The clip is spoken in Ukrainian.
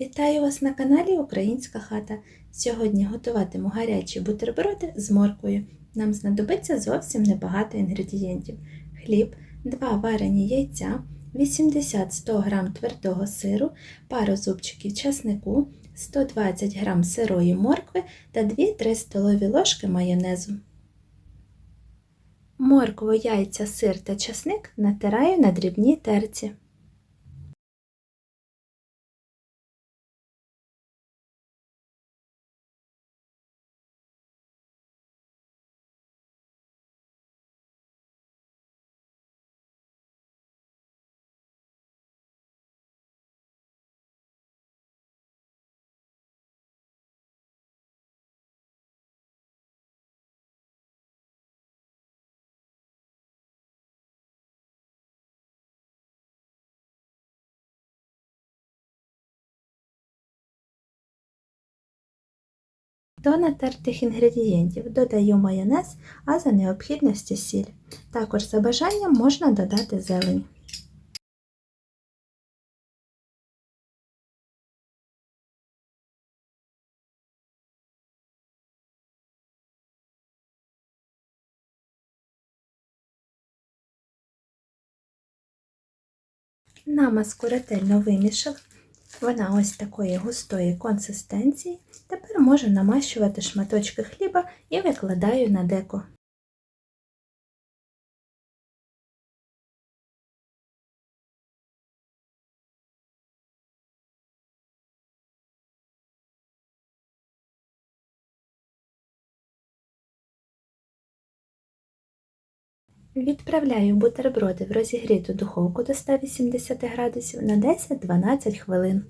Вітаю вас на каналі Українська хата. Сьогодні готуватиму гарячі бутерброди з морквою. Нам знадобиться зовсім небагато інгредієнтів: хліб, 2 варені яйця, 80-100 г твердого сиру, пару зубчиків часнику, 120 г сирої моркви та 2-3 столові ложки майонезу. Моркву, яйця, сир та часник натираю на дрібній терці. До натертих інгредієнтів додаю майонез, а за необхідності сіль. Також за бажанням можна додати зелень. Намазку ретельно вимішав. Вона ось такої густої консистенції. Тепер можу намащувати шматочки хліба і викладаю на деко. Відправляю бутерброди в розігріту духовку до 180 градусів на 10-12 хвилин.